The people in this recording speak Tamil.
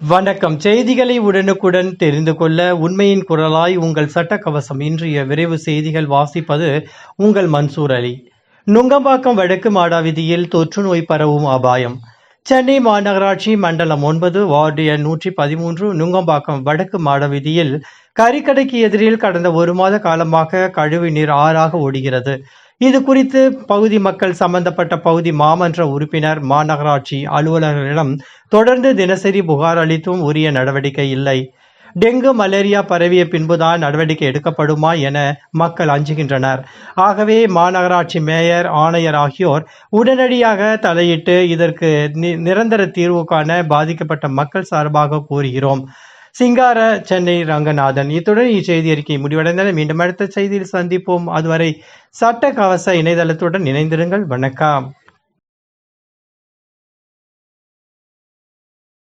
வணக்கம். செய்திகளை உடனுக்குடன் தெரிந்து கொள்ள உண்மையின் குரலாய் உங்கள் சட்டக்கவசம் இன்றைய விரைவு செய்திகள் வாசிப்பது உங்கள் மன்சூர் அலி. நுங்கம்பாக்கம் வடக்கு மாடாவிதியில் தொற்று நோய் பரவும் அபாயம். சென்னை மாநகராட்சி மண்டலம் ஒன்பது வார்டு எண் நூற்றி பதிமூன்று நுங்கம்பாக்கம் வடக்கு மாடவீதியில் கறிக்கடைக்கு எதிரில் கடந்த ஒரு மாத காலமாக கழிவு நீர் ஆறாக ஓடுகிறது. இது குறித்து பகுதி மக்கள் சம்பந்தப்பட்ட பகுதி மாமன்ற உறுப்பினர் மாநகராட்சி அலுவலர்களிடம் தொடர்ந்து தினசரி புகார் அளித்தும் உரிய நடவடிக்கை இல்லை. டெங்கு மலேரியா பரவிய பின்புதான் நடவடிக்கை எடுக்கப்படுமா என மக்கள் அஞ்சுகின்றனர். ஆகவே மாநகராட்சி மேயர் ஆணையர் ஆகியோர் உடனடியாக தலையிட்டு இதற்கு நி- நிரந்தர தீர்வு காண பாதிக்கப்பட்ட மக்கள் சார்பாக கூறுகிறோம் சிங்கார சென்னை ரங்கநாதன். இத்துடன் இச்செய்தி அறிக்கை முடிவடைந்தன மீண்டும் அடுத்த செய்தியில் சந்திப்போம். அதுவரை சட்ட கவச இணையதளத்துடன் இணைந்திருங்கள். வணக்கம்.